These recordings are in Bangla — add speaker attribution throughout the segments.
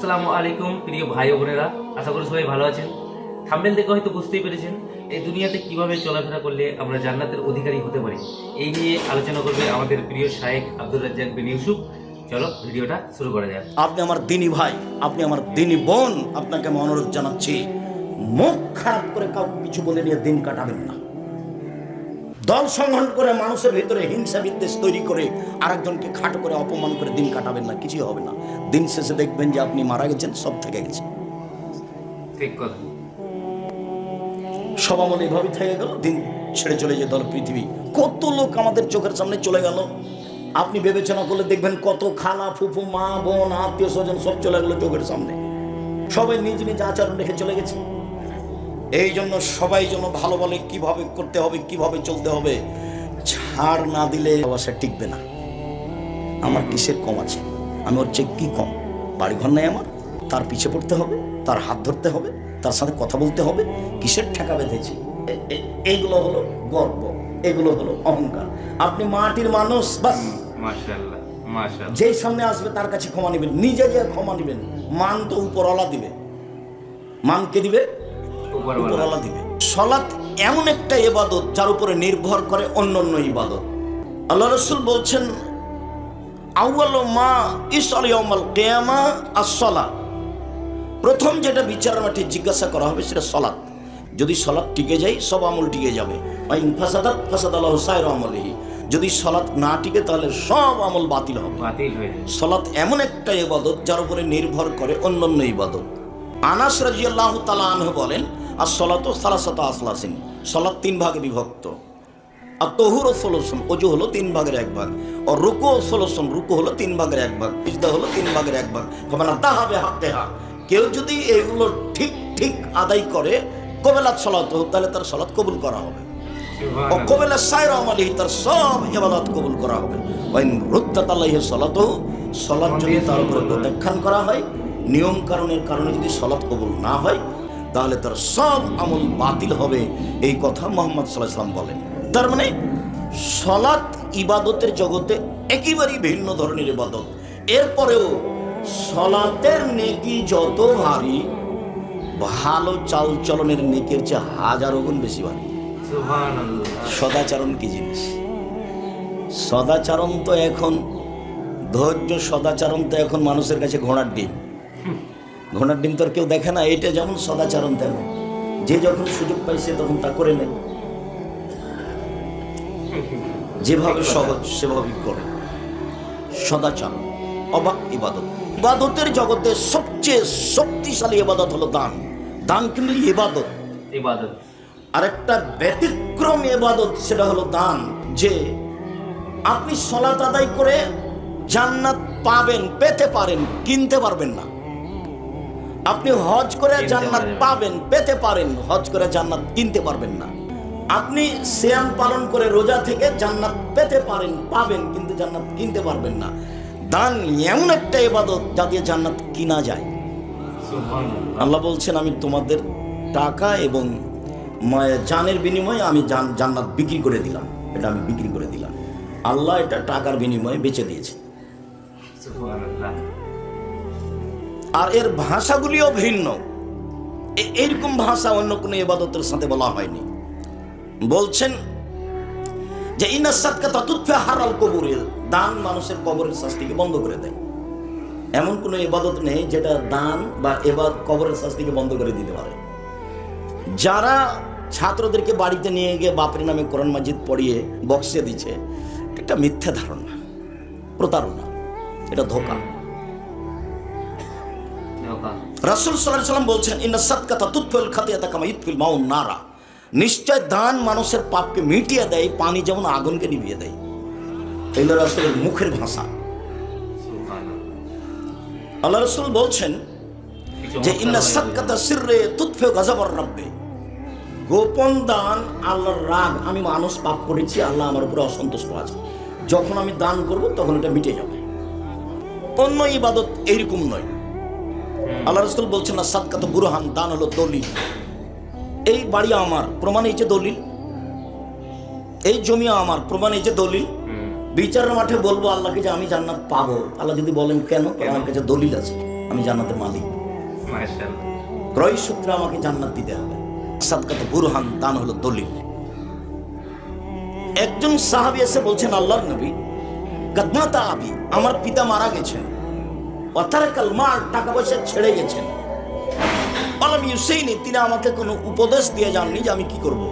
Speaker 1: আসসালামু আলাইকুম, প্রিয় ভাই বোনেরা। আশা করি সবাই ভালো আছেন। থাম্বেল দেখে হয়তো বুঝতেই পেরেছেন, এই দুনিয়াতে কীভাবে চলাফেরা করলে আমরা জান্নাতের অধিকারী হতে পারি। এই নিয়ে আলোচনা করবে আমাদের প্রিয় শায়েক আব্দুর রাজ্জাক বিন ইউসুফ। চলো ভিডিওটা শুরু করা যাক।
Speaker 2: আপনি আমার দিনী ভাই, আপনি আমার দিনী বোন, আপনাকে আমি অনুরোধ জানাচ্ছি, মুখ খারাপ করে কাউকে কিছু বলে নিয়ে দিন কাটাবেন না। দল সংগঠন করে মানুষের ভিতরে হিংসা বিদ্বেষ তৈরি করে আরেকজনকে খাটো করে অপমান করে দিন কাটাবেন না কিছুই হবে না। দিন শেষে দেখবেন যে আপনি মারা গেছেন সব থেকে গেছে।
Speaker 1: ঠিক কথা।
Speaker 2: সব আমল এইভাবে থেকে গেল দিন ছেড়ে চলে যেতে পৃথিবী। কত লোক আমাদের চোখের সামনে চলে গেল। আপনি বিবেচনা করলে দেখবেন কত খালা ফুফু মা বোন আত্মীয় স্বজন সব চলে গেলো চোখের সামনে। সবাই নিজ নিজ আচরণ রেখে চলে গেছে। এই জন্য সবাই যেন ভালো বলে কীভাবে করতে হবে কীভাবে চলতে হবে। ছাড় না দিলে অবশ্যই টিকবে না। আমার কিসের কম আছে? আমি ওর চেয়ে কি কম? বাড়িঘর নেই আমার। তার পিছে পড়তে হবে তার হাত ধরতে হবে তার সাথে কথা বলতে হবে। কিসের ঠেকা বেঁধেছে? এ- এ- এইগুলো হলো গর্ব এগুলো হলো অহংকার। আপনি মাটির মানুষ বাস। যেই সামনে আসবে তার কাছে ক্ষমা নেবেন নিজে যে ক্ষমা নেবেন। মান তো উপরওয়ালা দিবে। মান কে দিবে?
Speaker 1: উপরওয়ালা
Speaker 2: দিবে। সলাৎ এমন একটা ইবাদত যার উপরে নির্ভর করে অন্য অন্য ইবাদত। আল্লাহ রসুল বলছেন আউয়াল মা ইসলিয়মাল কেয়ামা আসলা প্রথম যেটা বিচার মাঠে জিজ্ঞাসা করা হবে সেটা সলাৎ। যদি সলাৎ টিকে যায় সব আমল টিকে যাবে। ফাসাদাত ফাসাদ আল্লাহ আমলিহি। যদি সলাৎ না টিকে তাহলে সব আমল বাতিল হবে। সলাৎ এমন একটা ইবাদত যার উপরে নির্ভর করে অন্যান্য ইবাদত। আনাস রাজিয়াল্লাহ তালা আনহু বলেন আর সলাত সালাসাত আসলাসিন। সলাৎ তিন ভাগে বিভক্ত। আর তহুর ও ষোলসন অজু হলো তিন ভাগের এক ভাগ। ও রুকু ও ষোলসন রুকু হলো তিন ভাগের এক ভাগ। ইজদা হলো তিন ভাগের এক ভাগ। কবেলা তাহাবে হাতে হা কেউ যদি এগুলো ঠিক ঠিক আদায় করে কবেলাত সলাত তাহলে তার সলাৎ কবুল করা হবে। ও কবেলা সাইর আমালি তার সব ইবাদত কবুল করা হবে। ওয়াইন রুদ্দাত আলাইহি সালাতু সালাত যদি তার উপরে প্রত্যাখ্যান করা হয় নিয়ম কারণের কারণে যদি সালাত কবুল না হয় তাহলে তার সব আমল বাতিল হবে। এই কথা মোহাম্মদ সাল্লাহ সাল্লাম বলেন। তার মানে সলাৎ ইবাদতের জগতে একেবারেই ভিন্ন ধরনের ইবাদত। এরপরেও সলাতের নেকি যত ভারী ভালো চাল চলনের নেকের চেয়ে হাজারো গুণ বেশি ভারী। সদাচরণ কি জিনিস? সদাচরণ তো এখন ধৈর্য সদাচরণ তো এখন মানুষের কাছে ঘোড়ার ডিম। ঘোড়ার ডিম তো আর কেউ দেখে না এটা যেমন সদাচরণ তেমন। যে যখন সুযোগ পাই সে তখন তা করে নেয়। যেভাবে সহজ সেভাবেই করে। সদাচরণ অবাক ইবাদত। ইবাদতের জগতে সবচেয়ে শক্তিশালী ইবাদত হলো দান। দান কিন্তু ইবাদত।
Speaker 1: ইবাদত।
Speaker 2: আরেকটা ব্যতিক্রম এবাদত সেটা হলো দান যে আপনি সলাত আদায় করে জান্নাত পাবেন পেতে পারেন কিনতে পারবেন না। আপনি হজ করে জান্নাত পাবেন পেতে পারেন হজ করে জান্নাত কিনতে পারবেন না। আপনি শ্যাম পালন করে রোজা থেকে জান্নাত পেতে পারেন পাবেন কিন্তু জান্নাত কিনতে পারবেন না। দান এমন একটা এবাদত যা দিয়ে জান্নাত কিনা যায়। আল্লাহ বলছেন আমি তোমাদের টাকা এবং জানের বিনিময়ে আমি জান- জান্নাত বিক্রি করে দিলাম। এটা আমি বিক্রি করে দিলাম। আল্লাহ এটা টাকার বিনিময়ে বেচে দিয়েছে। আর এর ভাষাগুলিও ভিন্ন। এ- এরকম ভাষা অন্য কোনো ইবাদতের সাথে বলা হয়নি। বলছেন যে ইনাসাদকা তাতুৎফে হারাল কবরের দান মানুষের কবরের শাস্তিকে বন্ধ করে দেয়। এমন কোনো ইবাদত নেই যেটা দান বা এবার কবরের শাস্তিকে বন্ধ করে দিতে পারে। যারা ছাত্রদেরকে বাড়িতে নিয়ে গিয়ে বাপের নামে কোরআন মাজিদ পড়িয়ে বক্সে দিচ্ছে, এটা মিথ্যা ধারণা, প্রতারণা, এটা ধোকা। রাসুল সাল্লাহ সাল্লাম বলছেন ইন্না সাদকাতা তুৎফিল খাতিয়াতা কামা ইতফুল মাউন নারা। নিশ্চয় দান মানুষের পাপকে মিটিয়ে দেয় পানি যেমন আগুনকে নিভিয়ে দেয়। এগুলো রাসুলের মুখের ভাষা। আল্লাহ রসুল বলছেন যে ইন্না সাদকাতা সিররে তুৎফে গজবর রব্বে। গোপন দান আল্লাহর রাগ আমি মানুষ পাপ করেছি আল্লাহ আমার উপরে অসন্তুষ্ট আছে। যখন আমি দান করব তখন এটা মিটে যাবে। অন্য ইবাদত এইরকম নয়। আল্লাহ রসুল বলছেন না সাদকাত বুরহান দান হলো দলিল। এই বাড়ি আমার প্রমাণ এই যে দলিল। এই জমি আমার প্রমাণ এই যে দলিল। বিচারের মাঠে বলব আল্লাহকে যে আমি জান্নাত পাবো। আল্লাহ যদি বলেন কেন আমার কাছে দলিল আছে। আমি জান্নাতের মালিক। ক্রয় সূত্রে আমাকে জান্নাত দিতে হবে। সাদকাত বুরহান দান হলো দলিল। একজন সাহাবী এসে বলছেন আল্লাহর নবী কদমাতা আবি আমার পিতা মারা গেছেন। অথার কালমার টাকা পয়সা ছেড়ে গেছেন। আলাম ইউসেইনি, তিনি আমাকে কোনো উপদেশ দিয়ে যাননি যে আমি কি করব।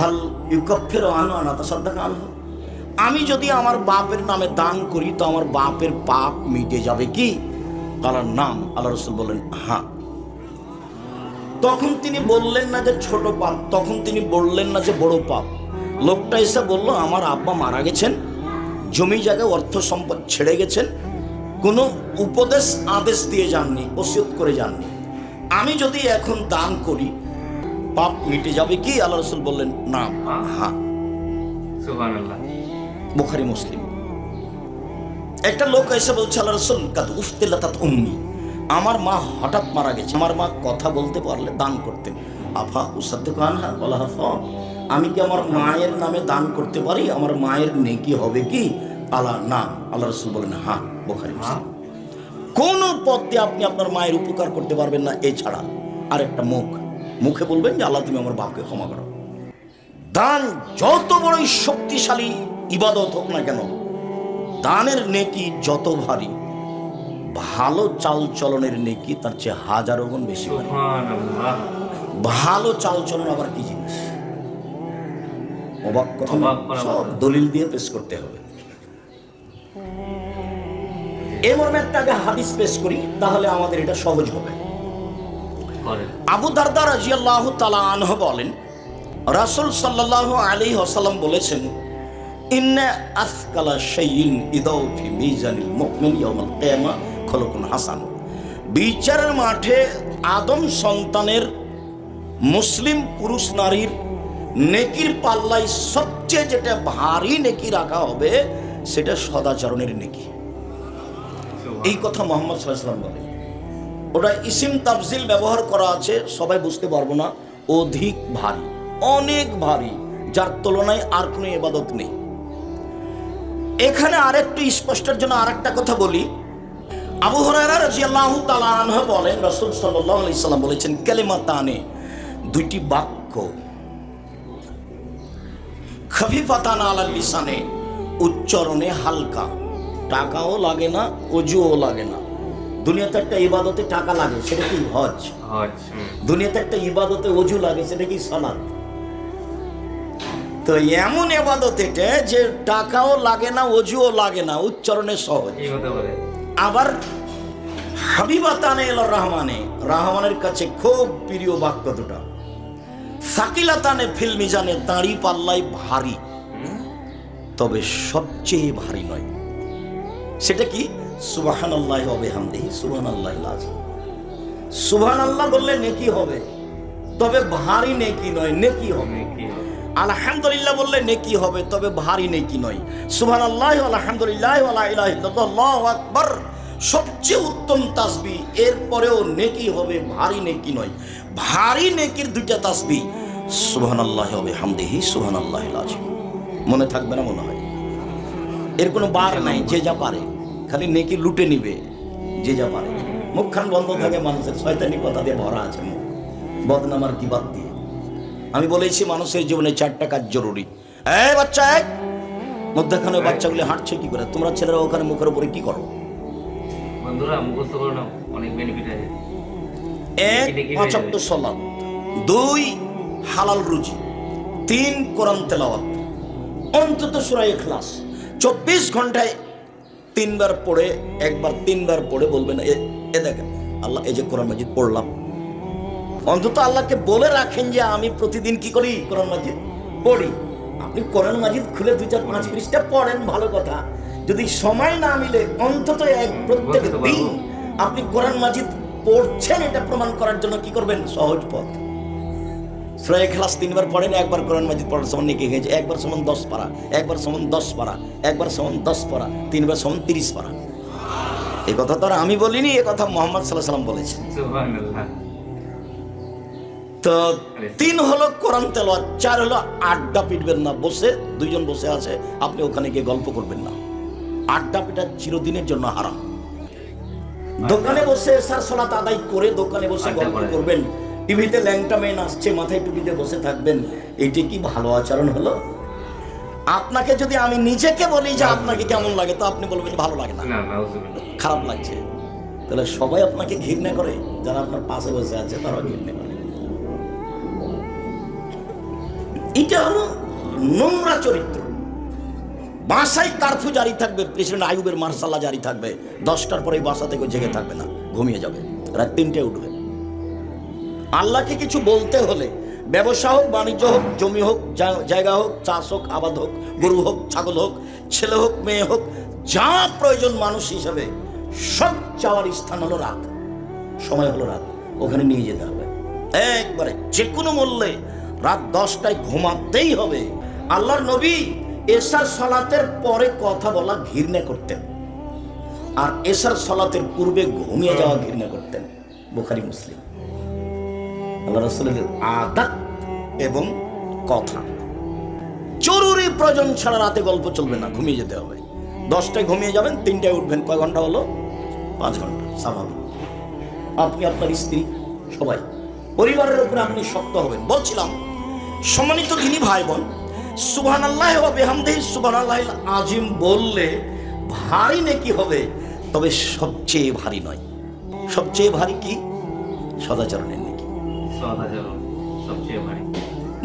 Speaker 2: হাল ইউকফের আনো আনা তা সাদ্দাকা আমি যদি আমার বাপের নামে দান করি, তো আমার বাপের পাপ মিটে যাবে কি? তার নাম, আল্লাহ রসুল বললেন হ্যাঁ তখন তিনি বললেন না যে ছোট পাপ, তখন তিনি বললেন না যে বড় পাপ। লোকটা এসে বলল, আমার আব্বা মারা গেছেন, জমি জায়গায় অর্থ সম্পদ ছেড়ে গেছেন কোনো উপদেশ আদেশ দিয়ে যাননি ওসিয়ত করে যাননি। আমি যদি এখন দান করি পাপ মিটে যাবে কি? আল্লাহ রসুল বললেন না। হ্যাঁ
Speaker 1: সুবহানাল্লাহ।
Speaker 2: বুখারি মুসলিম। একটা লোক এসে বলছে আল্লাহ রসুল কাদ উফতিল্লা তাত উম্মি। আমার মা হঠাৎ মারা গেছে। আমার মা কথা বলতে পারলে দান করতেন। আফা উসাদ্দ কানহা বলা আমি কি আমার মায়ের নামে দান করতে পারি? আমার মায়ের নেকি হবে কি? আল্লাহ না আল্লাহ রসুল বলেন হা বুখারি মুসলিম। কোন পথ আপনি আপনার মায়ের উপকার করতে পারবেন না এছাড়া আর একটা মুখ মুখে বলবেন যে আল্লাহ তুমি আমার বাপকে ক্ষমা করো। দান যত বড়ই শক্তিশালী ইবাদত হোক না কেন দানের নেকি যত ভারী ভালো চাল চলনের নেকি তার চেয়ে হাজারো গুণ বেশি। ভালো চাল চলন আবার কি জিনিস? অবাক কথা সব দলিল দিয়ে পেশ করতে হবে। এ মর্মে একটা আগে হাদিস পেশ করি তাহলে আমাদের এটা সহজ হবে। আবু দারদা রাজিয়াল্লাহ তালা আনহ বলেন রাসুল সাল্লাহ আলী আসাল্লাম বলেছেন ইন্না আসকালা শাইইন ইদাউ ফি মিজানিল মুমিন ইয়াউমাল কিয়ামা খলকুন হাসান। বিচারের মাঠে আদম সন্তানের মুসলিম পুরুষ নারীর নেকির পাল্লায় সবচেয়ে যেটা ভারী নেকি রাখা হবে সেটা সদাচরণের নেকি। এই কথা মোহাম্মদ সাল্লাম বলেন ওটা ইসিম তাফজিল ব্যবহার করা আছে, সবাই বুঝতে পারব না। অধিক ভারী, অনেক ভারী, যার তুলনায় আর কোনো এবাদত নেই। এখানে আরেকটু স্পষ্টের জন্য আরেকটা কথা বলি। আবু আনহু বলেন, রাসূল সাল্লাম বলেছেন, কালিমাতানে দুইটি বাক্য, খফিফাতান আলাল লিসানে, উচ্চারণে হালকা টাকাও লাগে না অজুও লাগে না। দুনিয়াতে একটা ইবাদতে টাকা লাগে সেটা কি হজ? দুনিয়াতে একটা ইবাদতে অজু লাগে সেটা কি সালাত তো এমন এবাদত এটা যে টাকাও লাগে না অজুও লাগে না উচ্চারণে সহজ। আবার হাবিবাতানে এল রহমানে রহমানের কাছে খুব প্রিয় বাক্য দুটা। সাকিলাতানে ফিল মিজানে দাঁড়ি পাল্লাই ভারী। তবে সবচেয়ে ভারী নয়। সেটা কি? সুবাহান আল্লাহ হবে হামদেহি সুবাহান আল্লাহ সুবাহান আল্লাহ বললে নেকি হবে তবে ভারী নেকি নয় নেকি হবে? আলহামদুলিল্লাহ বললে নেকি হবে তবে ভারী নেকি নয়। সুবহান আল্লাহ আলহামদুলিল্লাহ আল্লাহু আকবার। সবচেয়ে উত্তম তাসবি এরপরেও নেকি হবে ভারী নেকি নয়। ভারী নেকির দুইটা তাসবি সুবহান আল্লাহ হবে হামদিহি সুবহান আল্লাহ মনে থাকবে না মনে হয়? এর কোনো বার নাই যে যা পারে। খালি নেকি লুটে নিবে যে যা পারে। মুখখান বন্ধ থাকে মানুষের শয়তানি কথা দিয়ে ভরা আছে মুখ। বদনামার কি বাদ দিয়ে। আমি বলেছি মানুষের জীবনে চারটা কাজ জরুরি। এই বাচ্চা এক মধ্যখানে বাচ্চাগুলি হাঁটছে কি করে? তোমরা ছেলেরা ওখানে মুখের উপরে কি করো?
Speaker 1: বন্ধুরা মুখস্থ করে নাও অনেক বেনিফিট আছে।
Speaker 2: এক পঁচাত্তর। সলাপ দুই হালাল রুজি। তিন কোরআন তেলাওয়াত। অন্তত সুরাই ক্লাস চব্বিশ ঘন্টায় তিনবার পড়ে একবার তিনবার পড়ে বলবেন এ দেখেন আল্লাহ এই যে কোরআন মাজিদ পড়লাম। অন্তত আল্লাহকে বলে রাখেন যে আমি প্রতিদিন কি করি কোরআন মাজিদ? পড়ি। আপনি কোরআন মাজিদ খুলে দুই চার পাঁচ পৃষ্ঠা পড়েন ভালো কথা। যদি সময় না মিলে অন্তত এক প্রত্যেক দিন আপনি কোরআন মাজিদ পড়ছেন এটা প্রমাণ করার জন্য কি করবেন? সহজ পথ। শ্রেয় ক্লাস তিনবার পড়েন একবার কোরআন মাজিদ পড়ার সমান নেকি হয়েছে। একবার সমান দশ পারা একবার সমান দশ পারা একবার সমান দশ পারা তিনবার সমান তিরিশ পারা। এই কথা তো আর আমি বলিনি এ কথা মোহাম্মদ সাল্লাহ সাল্লাম বলেছেন। তো তিন হলো কোরআন তেলাওয়াত চার হলো আড্ডা পিটবেন না বসে দুইজন বসে আছে আপনি ওখানে গিয়ে গল্প করবেন না। আড্ডা পিটা চিরদিনের জন্য হারাম। দোকানে বসে স্যার সলাত আদায় করে দোকানে বসে গল্প করবেন। টিভিতে ল্যাংটা মেয়ে নাচছে মাথায় টুপিতে বসে থাকবেন এইটি কি ভালো আচরণ হলো? আপনাকে যদি আমি নিজেকে বলি যে আপনাকে কেমন লাগে তো আপনি বলবেন ভালো লাগে না। খারাপ লাগছে। তাহলে সবাই আপনাকে ঘৃণা করে যারা আপনার পাশে বসে আছে তারাও ঘৃণা করে। এটা হলো নোংরা চরিত্র। বাসায় কারফিউ জারি থাকবে প্রেসিডেন্ট আইয়ুবের মার্শাল্লাহ জারি থাকবে দশটার পরে বাসা থেকে জেগে থাকবে না ঘুমিয়ে যাবে রাত তিনটে উঠবে। আল্লাহকে কিছু বলতে হলে ব্যবসা হোক, বাণিজ্য হোক, জমি হোক জায়গা হোক, চাষ হোক, আবাদ হোক, গরু হোক, ছাগল হোক, ছেলে হোক, মেয়ে হোক, যা প্রয়োজন মানুষ হিসাবে সব চাওয়ার স্থান হলো রাত। সময় হলো রাত। ওখানে নিয়ে যেতে হবে। একবারে যে কোনো মূল্যে রাত দশটায় ঘুমাতেই হবে। আল্লাহর নবী এসার সলাতের পরে কথা বলা ঘৃণা করতেন। আর এসার সলাতের পূর্বে ঘুমিয়ে যাওয়া ঘৃণা করতেন। বুখারি, মুসলিম। আল্লাহ রসুলের আদাত এবং কথা। জরুরি প্রয়োজন ছাড়া রাতে গল্প চলবে না, ঘুমিয়ে যেতে হবে। দশটায় ঘুমিয়ে যাবেন, তিনটায় উঠবেন, কয় ঘণ্টা হলো? পাঁচ ঘণ্টা, স্বাভাবিক। আপনি, আপনার স্ত্রী, সবাই। পরিবারের উপরে আপনি শক্ত হবেন। বলছিলাম, সম্মানিত দিনী ভাই বোন সুবহান আল্লাহ বেহামদেহি সুবহান আল্লাহ আজিম বললে ভারী নাকি হবে, তবে সবচেয়ে ভারী নয়। সবচেয়ে ভারী কি? সদাচরণের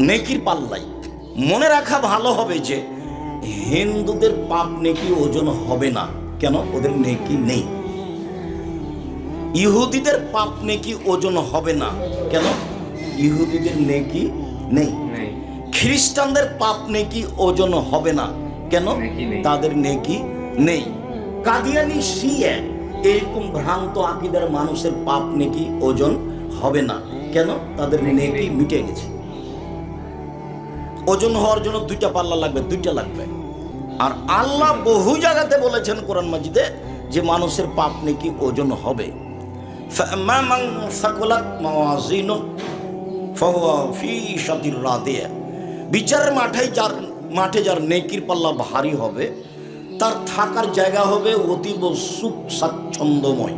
Speaker 2: নেকির পাল্লাই। মনে রাখা ভালো হবে যে হিন্দুদের পাপ নেকি ওজন হবে না। কেন? ওদের নেকি নেই। ইহুদিদের পাপ নেকি ওজন হবে না। কেন? ইহুদিদের নেকি নেই। খ্রিস্টানদের পাপ নেকি ওজন হবে না। কেন? তাদের নেকি নেই। কাদিয়ানি শিয়ে এরকম ভ্রান্ত আকিদার মানুষের পাপ নেকি ওজন হবে না। কেন? তাদের
Speaker 1: নেকি
Speaker 2: মিটে গেছে। ওজন হওয়ার জন্য দুইটা পাল্লা লাগবে দুইটা লাগবে। আর আল্লাহ বহু জায়গাতে বলেছেন কোরআন মাজিদে যে মানুষের পাপ নেকি ওজন হবে। বিচারের মাঠে যার মাঠে যার নেকির পাল্লা ভারী হবে তার থাকার জায়গা হবে অতীব সুখ স্বাচ্ছন্দ্যময়।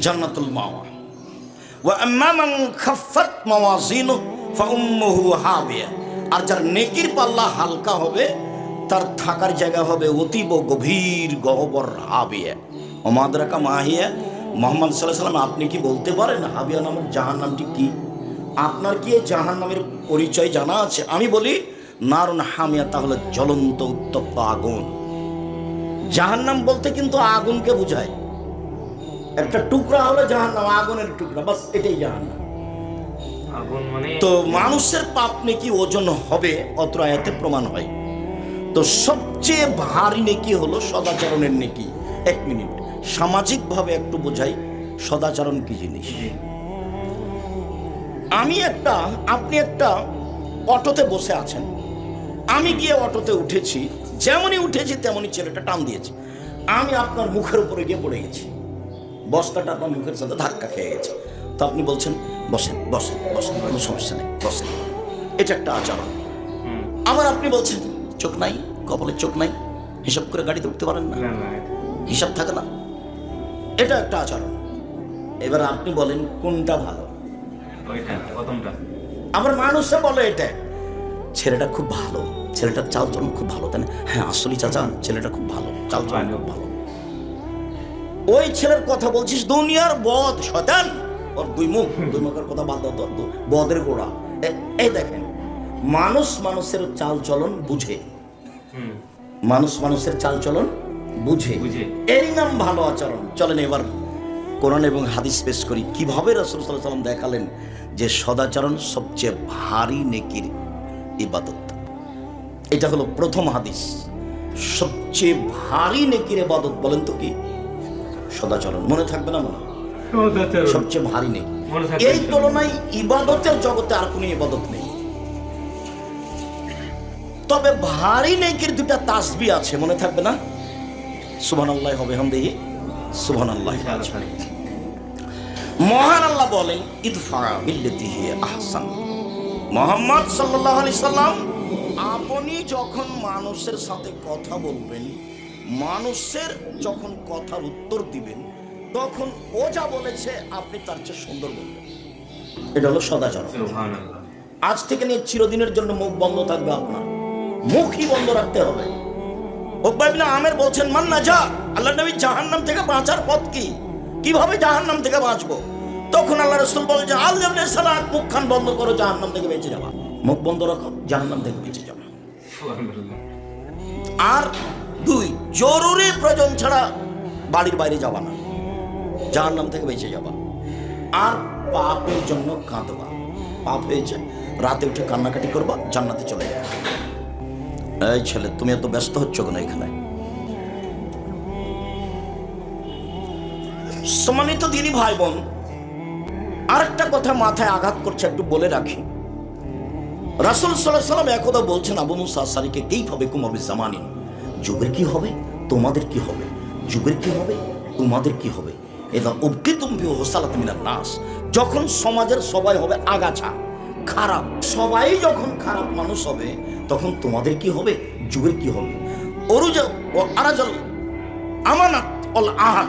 Speaker 2: জান্নাতুল মাওয়া। আর যার নেকির পাল্লা হালকা হবে, তার থাকার জায়গা হবে অতীব গভীর গহ্বর হাবিয়া। ওমাদরাকা মাহিয়া, মোহাম্মদ সাল্লাহ সাল্লাম আপনি কি বলতে পারেন হাবিয়া নামের জাহান নামটি কি? আপনার কি জাহান নামের পরিচয় জানা আছে? আমি বলি, নারুন হামিয়া, তাহলে জ্বলন্ত উত্তপ্ত আগুন। জাহান্নাম বলতে কিন্তু আগুনকে বোঝায়। একটা টুকরা হলো জাহান্নাম আগুনের টুকরা বাস এটাই জাহান্নাম।
Speaker 1: মানে
Speaker 2: তো মানুষের পাপ নাকি ওজন হবে অত্র আয়াতে প্রমাণ হয়। তো সবচেয়ে ভারী নেকি হলো সদাচরণের নেকি। এক মিনিট সামাজিকভাবে একটু বোঝাই সদাচরণ কি জিনিস? আমি একটা আপনি একটা অটোতে বসে আছেন। আমি গিয়ে অটোতে উঠেছি যেমনই উঠেছি তেমনই ছেলেটা টান দিয়েছে। আমি আপনার মুখের উপরে গিয়ে পড়ে গেছি। বস্তাটা আপনার মুখের সাথে ধাক্কা খেয়ে গেছে। তো আপনি বলছেন বসেন বসেন বসেন কোনো সমস্যা নেই বসেন। এটা একটা আচরণ। আবার আপনি বলছেন চোখ নাই কপালের চোখ নাই হিসাব করে গাড়িতে উঠতে পারেন না। হিসাব থাকে না। এটা একটা আচরণ। এবার আপনি বলেন কোনটা ভালো?
Speaker 1: আমার প্রথমটা।
Speaker 2: আবার মানুষে বলে এটা। ছেলেটা খুব ভালো। ছেলেটার চাল চলন খুব ভালো তাই না? হ্যাঁ আসলে চাচা ছেলেটা খুব ভালো চাল চলন খুব ভালো। ওই ছেলের কথা বলছিস দুনিয়ার বদ শতান ওর দুই মুখ দুই মুখের কথা বাদ দাও বদের গোড়া। এই দেখেন মানুষ মানুষের চাল চলন বুঝে। মানুষ মানুষের চাল চলন বুঝে।
Speaker 1: বুঝে।
Speaker 2: এরই নাম ভালো আচরণ। চলেন এবার কোরআন এবং হাদিস পেশ করি। কীভাবে রসুল সাল্লাম দেখালেন যে সদাচরণ সবচেয়ে ভারী নেকির ইবাদত? এটা হলো প্রথম হাদিস। সবচেয়ে ভারী নেকির ইবাদত বলেন তো কি? সদাচরণ। মনে থাকবে না মনে? সবচেয়ে ভারী
Speaker 1: থাকবে
Speaker 2: এই তুলনায় ইবাদতের জগতে আর কোনো ইবাদত নেই। তবে ভারী নেকির দুটা তাসবি আছে মনে থাকবে না? সুবহান আল্লাহ হবে হামদেহি। সুবহান আল্লাহ মহান আল্লাহ বলেন ইদফা বিল্লাতি আহসান। মোহাম্মদ সাল্লাল্লাহু আলাইহি সাল্লাম আপনি যখন মানুষের সাথে কথা বলবেন মানুষের যখন কথার উত্তর দিবেন তখন ও যা বলেছে আপনি তার চেয়ে সুন্দর বলবেন। এটা হলো সদাচরণ। আজ থেকে নিয়ে চিরদিনের জন্য মুখ বন্ধ থাকবে আপনার। মুখই বন্ধ রাখতে হবে। ওকবাইবিনা আমের বলছেন মান না যা আল্লাহ নবী জাহান্নাম থেকে বাঁচার পথ কি? কীভাবে জাহান্নাম থেকে বাঁচবো? তখন আল্লাহ রসুল বলে যে আল্লাহ সালাত মুখ খান বন্ধ করো জাহান্নাম থেকে বেঁচে যাবা। মুখ বন্ধ রাখো জাহান্নাম থেকে বেঁচে যাবা। আর দুই, জরুরি প্রয়োজন ছাড়া বাড়ির বাইরে যাবা না। যার নাম থেকে বেঁচে যাবা। আর পাপের জন্য কাঁদবা। পাপ হয়েছে, রাতে উঠে কান্নাকাটি করবা, জান্নাতে চলে যাবে। এই ছেলে, তুমি এত ব্যস্ত হচ্ছ কেন এখানে? সম্মানিত দিনী ভাই বোন আরেকটা কথা মাথায় আঘাত করছে, একটু বলে রাখি। রাসুল সাল্লাহ সাল্লাম একদা বলছেন, আবু মুসা সারিকে কেইভাবে কুমাবে জামানিন যুগের কি হবে? তোমাদের কি হবে? যুগের কি হবে? তোমাদের কি হবে? এটা অবকে তুমি হোসালাত মিনার নাস। যখন সমাজের সবাই হবে আগাছা, খারাপ, সবাই যখন খারাপ মানুষ হবে, তখন তোমাদের কি হবে? যুগের কি হবে? অরুজা ও আরাজল আমানত অল আহাদ।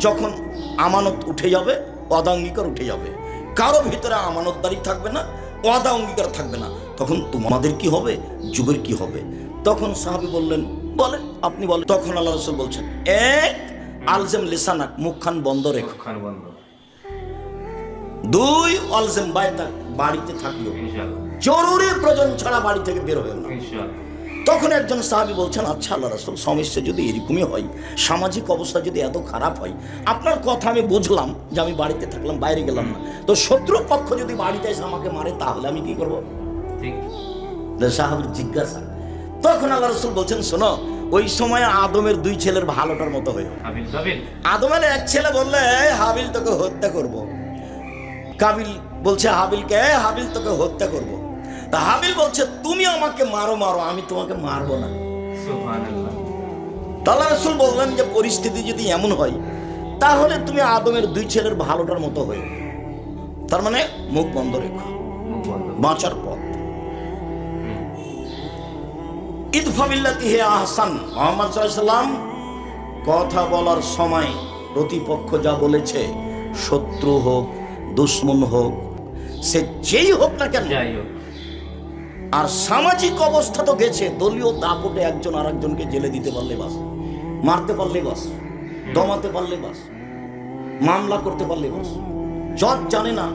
Speaker 2: যখন আমানত উঠে যাবে অদা অঙ্গীকার উঠে যাবে। কারও ভিতরে আমানতদারি থাকবে না অদা অঙ্গীকার থাকবে না। তখন তোমাদের কি হবে? যুগের কি হবে? তখন সাহাবি বললেন বলেন আপনি বলেন। তখন আল্লাহ রসুল বলছেন এক আলজেম লিসানাক মুখখান বন্ধ রেখো। দুই অলজেম বায়তা বাড়িতে
Speaker 1: থাকল
Speaker 2: জরুরি প্রয়োজন ছাড়া বাড়ি থেকে বের হয়ে না। তখন একজন সাহাবি বলছেন আচ্ছা আল্লাহ রাসুল সমস্যা যদি এরকমই হয় সামাজিক অবস্থা যদি এত খারাপ হয় আপনার কথা আমি বুঝলাম যে আমি বাড়িতে থাকলাম বাইরে গেলাম না। তো শত্রু পক্ষ যদি বাড়িতে এসে আমাকে মারে তাহলে আমি কি করব? সাহাবির জিজ্ঞাসা তখন আল্লাহ রসুল বলছেন শোনো ওই সময় আদমের দুই ছেলের ভালোটার মতো হয়ে আদমের এক ছেলে বললে হাবিল তোকে হত্যা করব। কাবিল বলছে হাবিলকে "এই হাবিল তোকে হত্যা করব। তা হাবিল বলছে তুমি আমাকে মারো মারো আমি তোমাকে মারবো না। আল্লাহ রসুল বললেন যে পরিস্থিতি যদি এমন হয় তাহলে তুমি আদমের দুই ছেলের ভালোটার মতো হয়ে তার মানে মুখ বন্ধ রেখো। বাঁচার পথ ইদফাবিল্লাতি হে আহসান। মোহাম্মদ সাল্লাম কথা বলার সময় প্রতিপক্ষ যা বলেছে শত্রু হোক দুশ্মন হোক সে যেই হোক না কেন
Speaker 1: যাই হোক।
Speaker 2: আর সামাজিক অবস্থা তো গেছে দলীয় দাপটে একজন আর একজনকে জেলে দিতে পারলে বাস মারতে পারলে বাস দমাতে পারলে বাস মামলা করতে পারলে বাস। জজ জানে না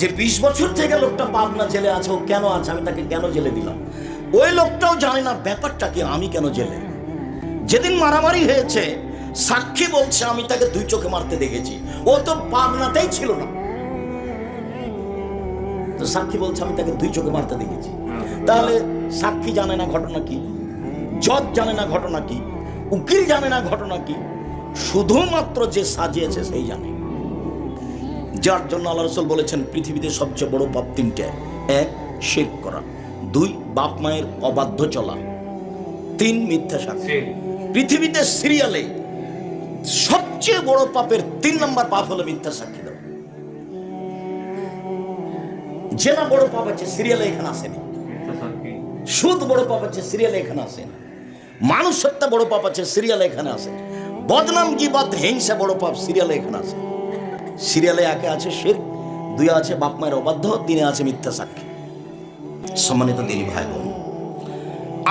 Speaker 2: যে বিশ বছর থেকে লোকটা পাবনা জেলে আছে ও কেন আছে আমি তাকে কেন জেলে দিলাম? ওই লোকটাও জানে না ব্যাপারটা কি আমি কেন জেলে। যেদিন মারামারি হয়েছে, সাক্ষী বলছে আমি তাকে দুই চোখে মারতে দেখেছি। ও তো পাবনাতেই ছিল না। তো সাক্ষী বলছে আমি তাকে দুই চোখে মারতে দেখেছি। তাহলে সাক্ষী জানে না ঘটনা কি? জজ জানে না ঘটনা কি? উকিল জানে না ঘটনা কি? শুধুমাত্র যে সাজিয়েছে সেই জানে। যার জন্য আল্লাহ রসুল বলেছেন, পৃথিবীতে সবচেয়ে বড় পাপ তিনটে। এক শেখ করা। দুই বাপ মায়ের অবাধ্য চলা। তিন মিথ্যা সাক্ষী। পৃথিবীতে সিরিয়ালে সবচেয়ে বড় পাপের তিন নম্বর পাপ হলো মিথ্যা সাক্ষী দেওয়া। জেনা বড় পাপ আছে সিরিয়ালে এখানে আসেনি। সুদ বড় পাপ আছে সিরিয়ালে এখানে আসে না মানুষ হত্যা বড় পাপ আছে সিরিয়ালে এখানে আসে বদনাম কি গিবাদ হিংসা বড় পাপ সিরিয়ালে এখানে আসে সিরিয়ালে একে আছে শের দুই আছে বাপ মায়ের অবাধ্য তিনে আছে মিথ্যা সাক্ষী। সম্মানিত দিনী ভাই বোন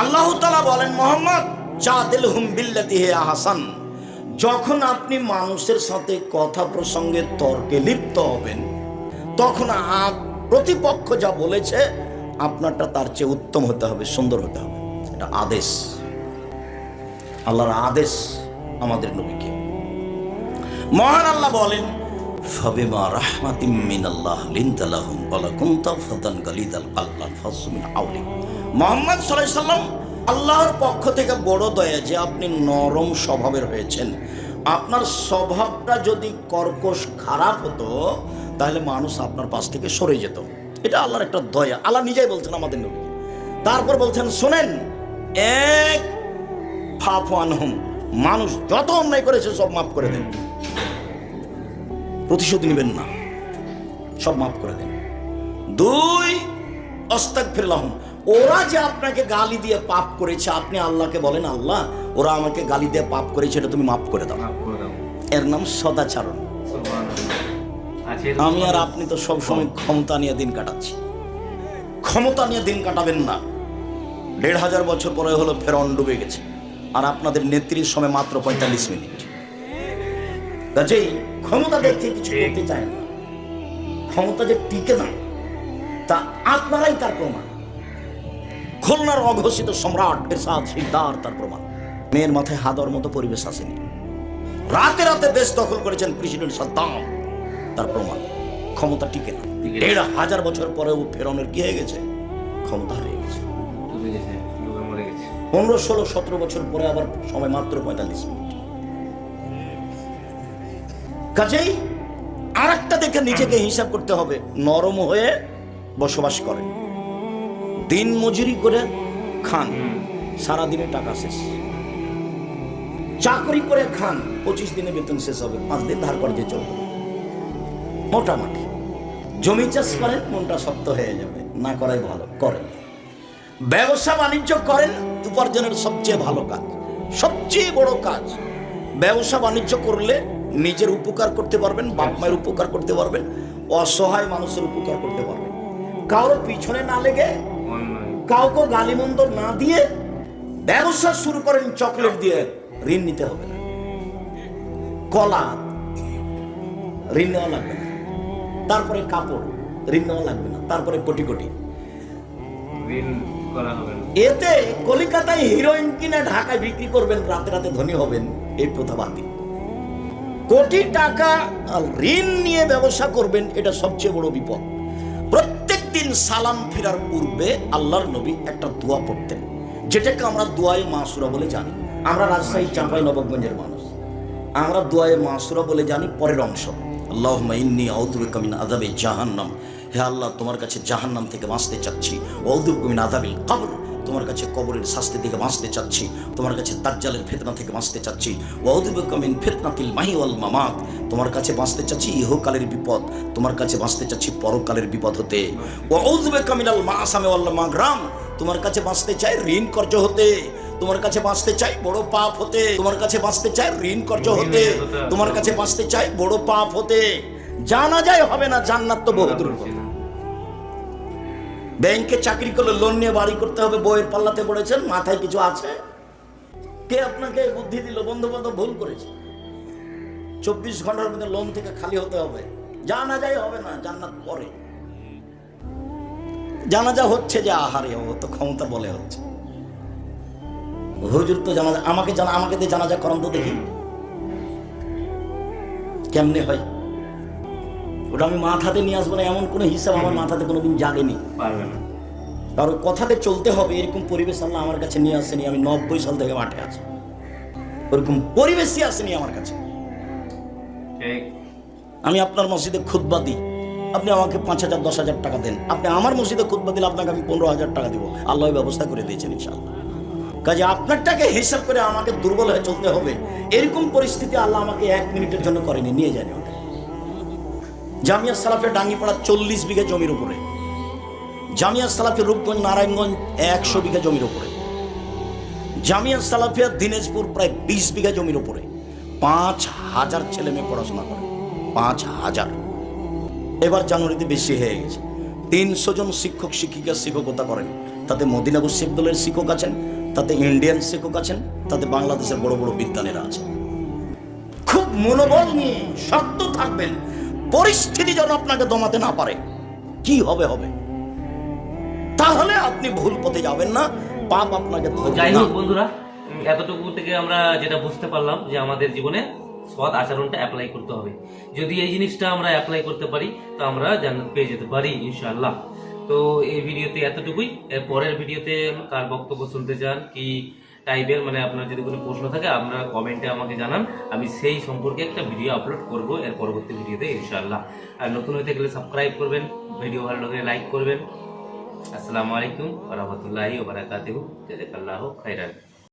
Speaker 2: আল্লাহ তালা বলেন, মোহাম্মদ চাদিল হুম বিল্লাতি হে আহাসান। যখন আপনি মানুষের সাথে কথা প্রসঙ্গে তর্কে লিপ্ত হবেন, তখন প্রতিপক্ষ যা বলেছে, আপনারটা তার চেয়ে উত্তম হতে হবে, সুন্দর হতে হবে। এটা আদেশ। আল্লাহর আদেশ আমাদের নবীকে। মহান আল্লাহ বলেন আল্লাহ আউলি আল্লাহর পক্ষ থেকে বড় দয়া যে আপনি নরম স্বভাবের হয়েছেন। আপনার স্বভাবটা যদি কর্কশ খারাপ হতো, তাহলে মানুষ আপনার পাশ থেকে সরে যেত। এটা আল্লাহর একটা দয়া। আল্লাহ নিজেই বলছেন আমাদের নবী। তারপর বলছেন, শোনেন, এক ফাফানহুম মানুষ যত অন্যায় করেছে সব মাফ করে দেন। প্রতিশোধ নেবেন না। সব মাফ করে দেন। দুই অস্তাক ফিরলাম ওরা যে আপনাকে গালি দিয়ে পাপ করেছে আপনি আল্লাহকে বলেন আল্লাহ ওরা আমাকে গালি দিয়ে পাপ করেছে এটা তুমি মাফ করে দাও। এর নাম সদাচারণ।
Speaker 1: সুবহানাল্লাহ।
Speaker 2: আমি আর আপনি তো সবসময় ক্ষমতা নিয়ে দিন কাটাচ্ছি। ক্ষমতা নিয়ে দিন কাটাবেন না। দেড় হাজার বছর পরে হলো ফেরন ডুবে গেছে। আর আপনাদের নেত্রীর সময় মাত্র পঁয়তাল্লিশ মিনিট। কাজেই ক্ষমতা দেখতে কিছু। করতে চায় না ক্ষমতা যে টিকে না তা আপনারাই তার প্রমাণ। খুলনার অঘোষিত সম্রাট এরশাদ শিকদার তার প্রমাণ। মেয়ের মাথায় হাদর মতো পরিবেশ আসেনি। রাতে রাতে দেশ দখল করেছেন প্রেসিডেন্ট সাদ্দাম তার প্রমাণ। ক্ষমতা টিকে না। দেড় হাজার বছর পরেও ফেরনের কি হয়ে গেছে ক্ষমতা হারিয়ে গেছে। পনেরো ষোলো সতেরো বছর পরে আবার সময় মাত্র পঁয়তাল্লিশ মিনিট। কাজেই আর একটা দেখে নিজেকে হিসাব করতে হবে। নরম হয়ে বসবাস করে দিন মজুরি করে খান। সারাদিনে টাকা শেষ। চাকরি করে খান। পঁচিশ দিনে বেতন শেষ হবে। পাঁচ দিন ধার কর্জে চলবে। মোটামুটি। জমি চাষ করেন, মনটা শক্ত হয়ে যাবে। না করাই ভালো, করেন। ব্যবসা বাণিজ্য করেন, উপার্জনের সবচেয়ে ভালো কাজ। সবচেয়ে বড় কাজ। ব্যবসা বাণিজ্য করলে নিজের উপকার করতে পারবেন বাপ মায়ের উপকার করতে পারবেন অসহায় মানুষের উপকার করতে পারবেন। কারও পিছনে না লেগে কাউকে গালিমন্দ না দিয়ে ব্যবসা শুরু করেন চকলেট দিয়ে ঋণ নিতে হবে না। কলা ঋণ নেওয়া লাগবে না। তারপরে কাপড় ঋণ নেওয়া লাগবে না। তারপরে কোটি কোটি। এতে কলিকাতায় হিরোইন কিনে ঢাকায় বিক্রি করবেন রাতে রাতে ধনী হবেন এই প্রথা বাতিল কোটি টাকা ঋণ নিয়ে ব্যবসা করবেন, এটা সবচেয়ে বড় বিপদ। প্রত্যেক দিন সালাম ফিরার পূর্বে আল্লাহর নবী একটা দোয়া পড়তেন, যেটাকে আমরা দোয়ায় মাসুরা বলে জানি। আমরা রাজশাহী, চাঁপাই নবগঞ্জের মানুষ। আমরা দোয়ায়ে মাসুরা বলে জানি পরের অংশ। আল্লাহ ইন্নি আউদুবিকা মিন আযাবে জাহান্নাম। হে আল্লাহ, তোমার কাছে জাহান্নাম থেকে বাঁচতে চাচ্ছি। আউদুবিকা মিন আযাবিল কবর। তোমার কাছে কবরের শাস্তি থেকে বাঁচতে চাচ্ছি তোমার কাছে দাজ্জালের ফিতনা থেকে বাঁচতে চাচ্ছি। ওয়াউদুবিকা মিন ফিতনাতিল মাহি ওয়াল মামাত তোমার কাছে বাঁচতে চাচ্ছি ইহকালের বিপদ তোমার কাছে বাঁচতে চাচ্ছি পরকালের বিপদ হতে। ওয়াউদুবিকা মিনাল মাসামে ওয়াল মাগরাম তোমার কাছে বাঁচতে চাই ঋণ কর্য হতে। তোমার কাছে বাঁচতে চাই বড় পাপ হতে। তোমার কাছে বাঁচতে চাই ঋণ কর্য হতে। তোমার কাছে বাঁচতে চাই বড় পাপ হতে। জানা যায় হবে না জান্নাত তো বহু দূর
Speaker 1: করছি না।
Speaker 2: ব্যাংকে চাকরি করলে লোন নিয়ে বাড়ি করতে হবে, বইয়ের পাল্লাতে পড়েছেন, মাথায় কিছু আছে? কে আপনাকে বুদ্ধি দিল? বন্ধু বান্ধব ভুল করেছে। চব্বিশ ঘণ্টার মধ্যে লোন থেকে খালি হতে হবে। জানা যায় হবে না, জান্নাত পরে। জানাজা হচ্ছে যে, আহারে, ও তো ক্ষমতা বলে হচ্ছে। হুজুর তো জানা আমাকে জানা, আমাকে দিয়ে জানাজা করান তো দেখি কেমনে হয়? ওটা আমি মাথাতে নিয়ে আসব না এমন কোনো হিসাব আমার মাথাতে কোনোদিন জাগেনি। কারণ কথাতে চলতে হবে এরকম পরিবেশ আল্লাহ আমার কাছে নিয়ে আসেনি আমি নব্বই সাল থেকে মাঠে আছি। ওরকম পরিবেশই আসেনি আমার কাছে। আমি আপনার মসজিদে খুতবা দিই আপনি আমাকে পাঁচ হাজার দশ হাজার টাকা দেন। আপনি আমার মসজিদে খুতবা দিলে আপনাকে আমি পনেরো হাজার টাকা দিব। আল্লাহ ব্যবস্থা করে দিয়েছেন ইনশাল্লাহ কাজে আপনারটাকে হিসাব করে আমাকে দুর্বল হয়ে চলতে হবে। এরকম পরিস্থিতি আল্লাহ আমাকে এক মিনিটের জন্য করেনি নিয়ে যায়নি জামিয়া সালাফের ডাঙ্গিপাড়া চল্লিশ বিঘা জমির উপরে। জামিয়া সালাফের রূপগঞ্জ নারায়ণগঞ্জ একশো বিঘা জমির উপরে। জামিয়া সালাফিয়া দিনাজপুর প্রায় বিশ বিঘা জমির উপরে। পাঁচ হাজার ছেলে মেয়ে পড়াশোনা করে। পাঁচ হাজার। এবার জানুয়ারিতে বেশি হয়ে গেছে। তিনশো জন শিক্ষক, শিক্ষিকা, শিক্ষকতা করেন। তাতে মদিনা বিশ্ববিদ্যালয়ের শিক্ষক আছেন, তাতে ইন্ডিয়ান শিক্ষক আছেন, তাতে বাংলাদেশের বড় বড় বিজ্ঞানীরা আছেন। খুব মনোবল নিয়ে শক্ত থাকবেন। পরিস্থিতি যেন আপনাকে দমাতে না পারে। কি হবে হবে? তাহলে আপনি ভুল পথে যাবেন না পাপ আপনাকে
Speaker 1: যাই হোক বন্ধুরা এতটুকু থেকে আমরা যেটা বুঝতে পারলাম যে আমাদের জীবনে সৎ আচরণটা অ্যাপ্লাই করতে হবে। যদি এই জিনিসটা আমরা অ্যাপ্লাই করতে পারি তো আমরা জান্নাত পেয়ে যেতে পারি ইনশাআল্লাহ। তো এই ভিডিওতে এতটুকুই। এর পরের ভিডিওতে কার বক্তব্য শুনতে চান কি টাইপের মানে আপনার যদি কোনো প্রশ্ন থাকে, আপনারা কমেন্টে আমাকে জানান। আমি সেই সম্পর্কে একটা ভিডিও আপলোড করব এর পরবর্তী ভিডিওতে ইনশাআল্লাহ। আর নতুন হয়ে গেলে সাবস্ক্রাইব করবেন ভিডিও ভালো লাগলে লাইক করবেন। আসসালামু আলাইকুম রহমতুল্লাহি ওবরাকাতহ জাযাকাল্লাহু খাইরান